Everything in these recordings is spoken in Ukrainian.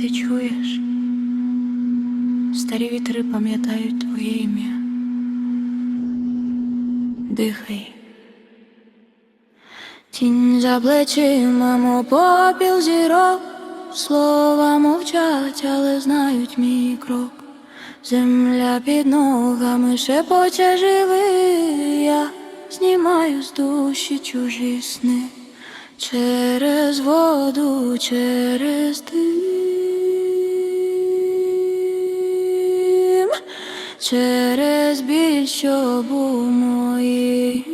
ти чуєш? Старі вітри пам'ятають твоє ім'я. Дихай. Тінь за плечима, мов попіл зірок, слова мовчать, але знають мій крок. Земля під ногами шепоче живий, я знімаю з душі чужі сни через воду, через дим, через біль, що був моїм.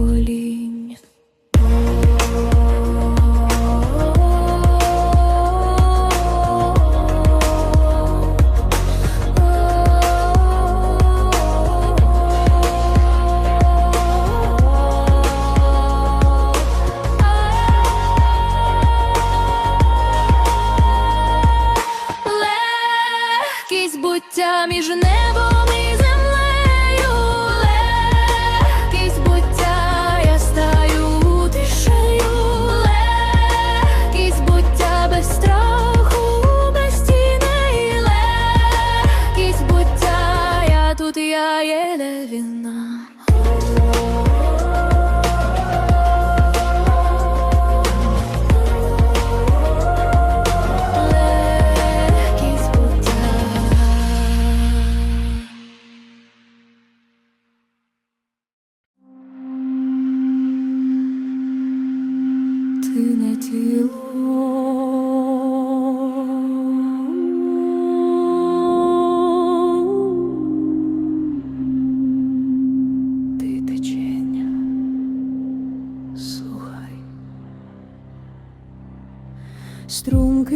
колі.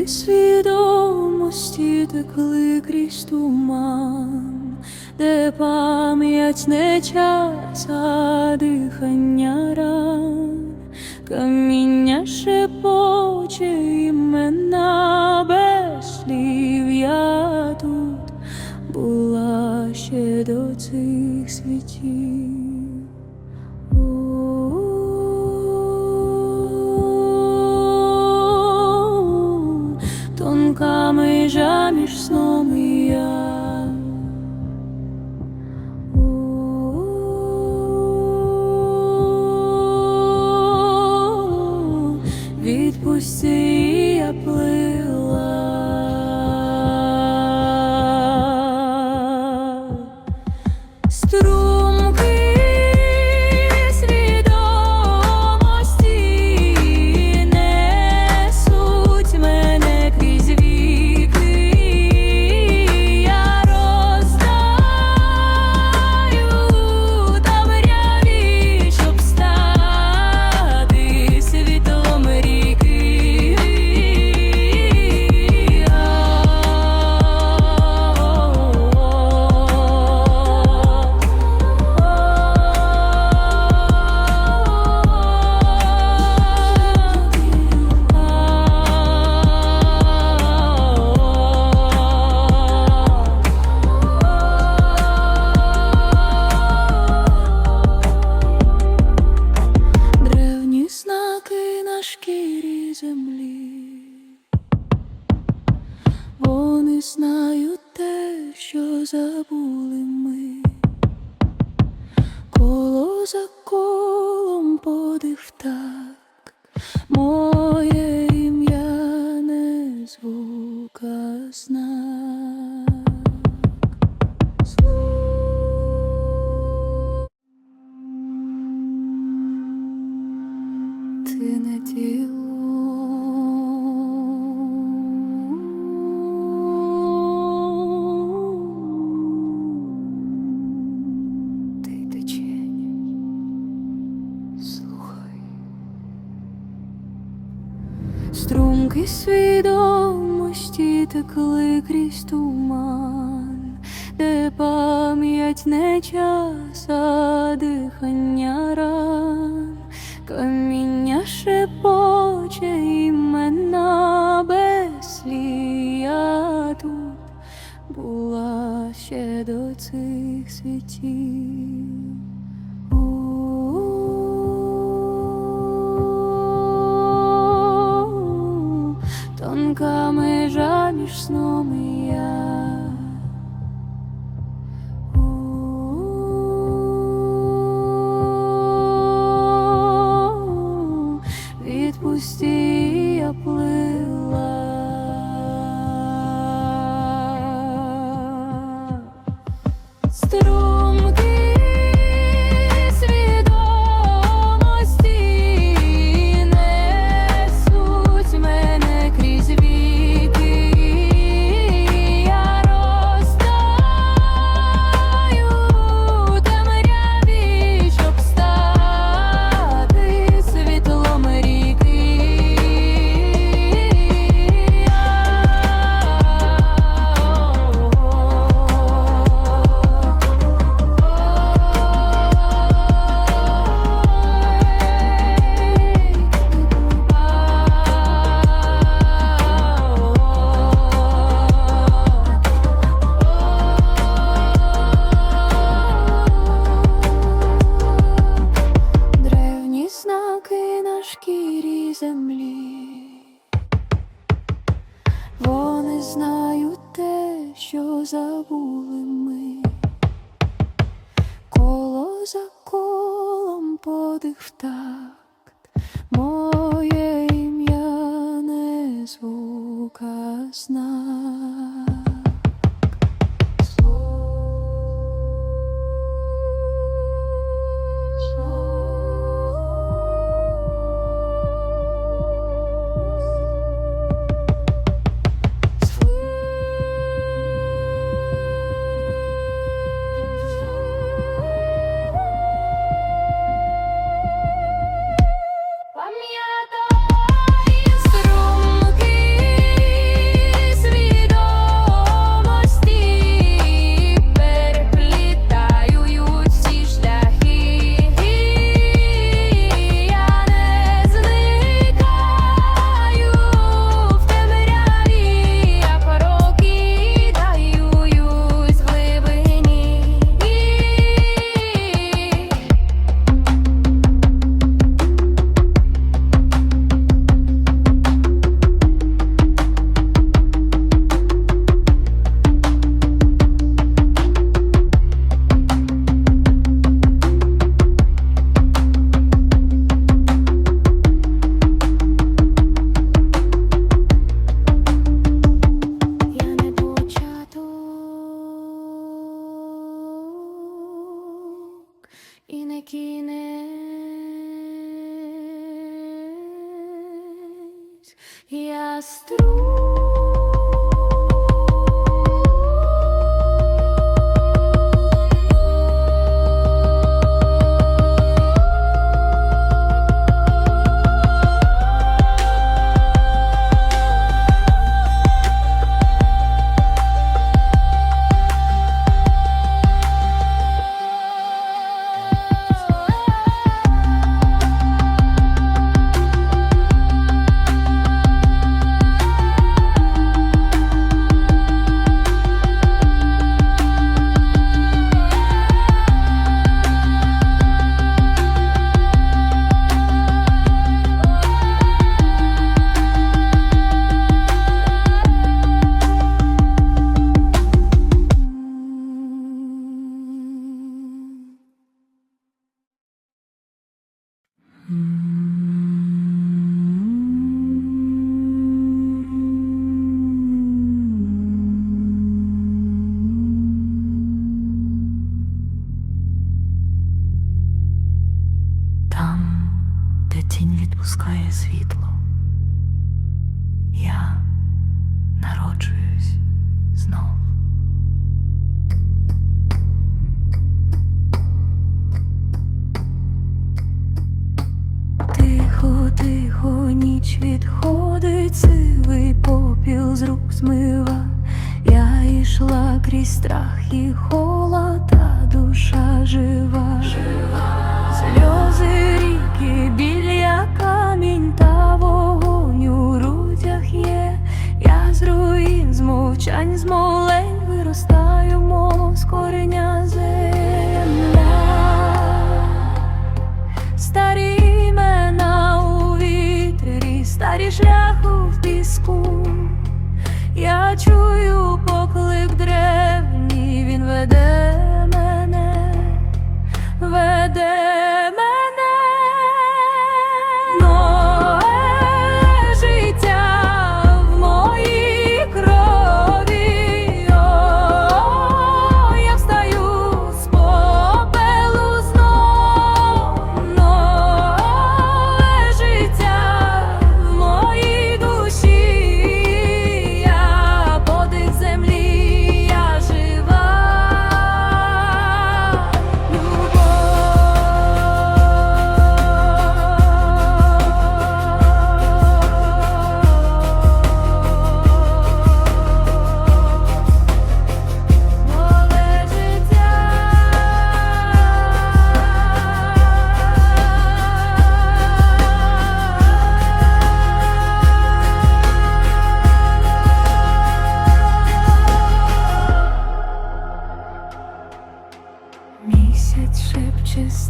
Ти свідомості текли крізь туман, де пам'ять не час, а дихання ран. За колом подих так, моє ім'я не звука зна. Думки свідомості текли крізь туман, де пам'ять не часа дихання ран, каміння шепоче імена без тут була ще до цих світів.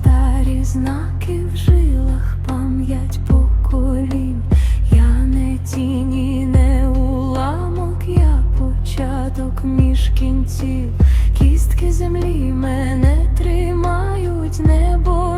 старі знаки в жилах, пам'ять поколінь, я не тіні, не уламок, я початок між кінців, кістки землі мене тримають небо.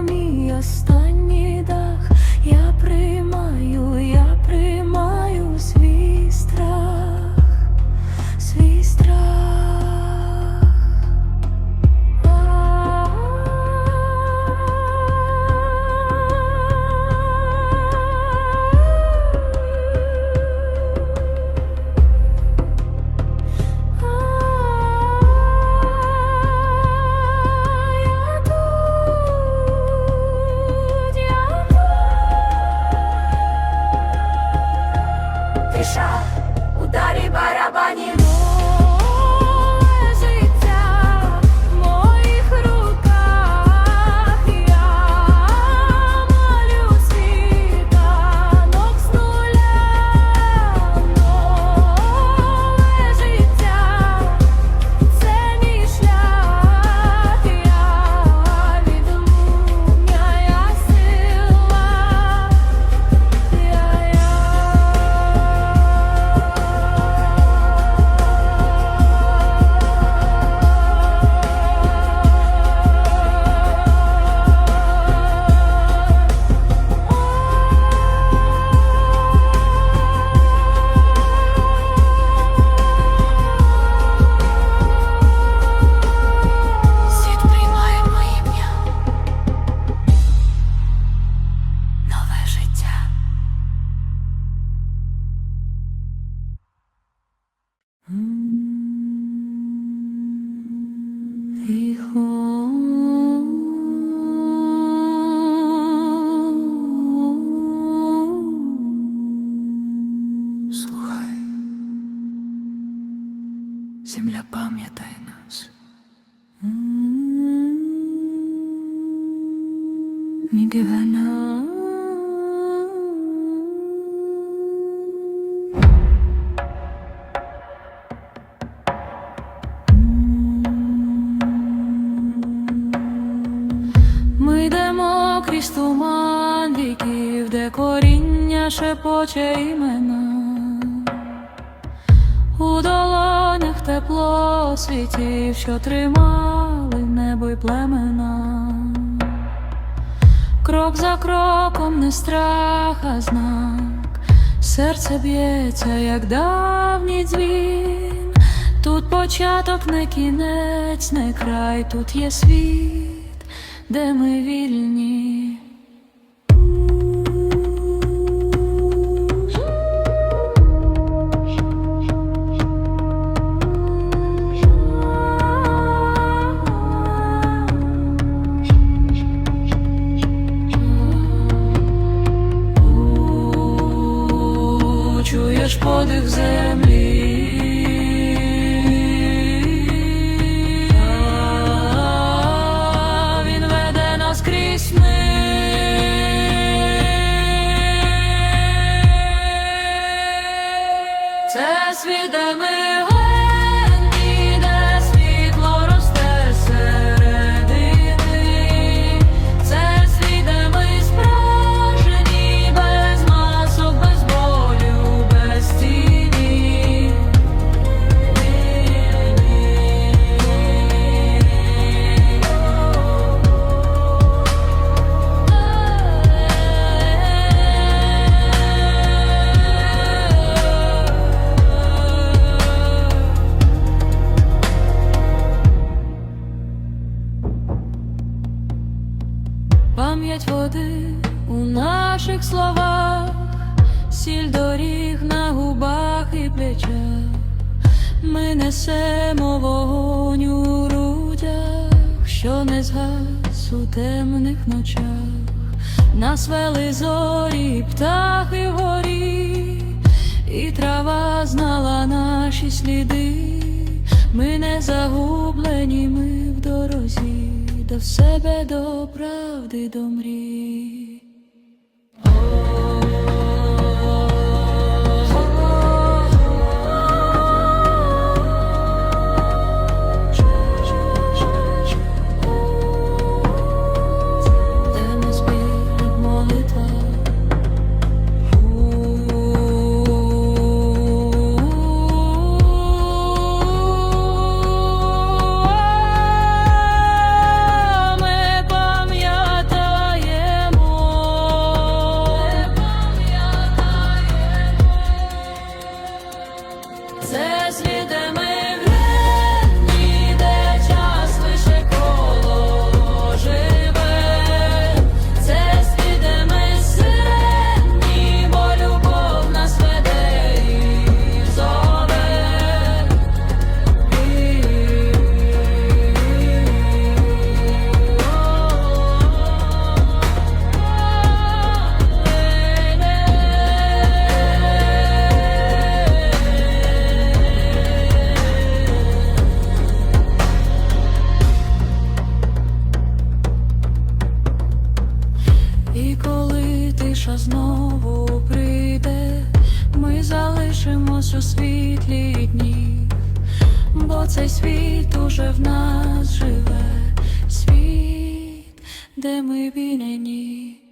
Ми йдемо крізь туман віків, де коріння шепоче імена. У долонях тепло світів, що тримали небо й племена. Крок за кроком не страх, а знак. Серце б'ється, як давній дзвін. Тут початок не кінець, не край, тут є світ, де ми вільні. Темних ночах. Нас вели зорі, птахи горі, і трава знала наші сліди. Ми не загублені, ми в дорозі до себе, до правди, до мрій. Коли знову прийде, ми залишимось у світлі дні, бо цей світ уже в нас живе, світ, де ми вільні.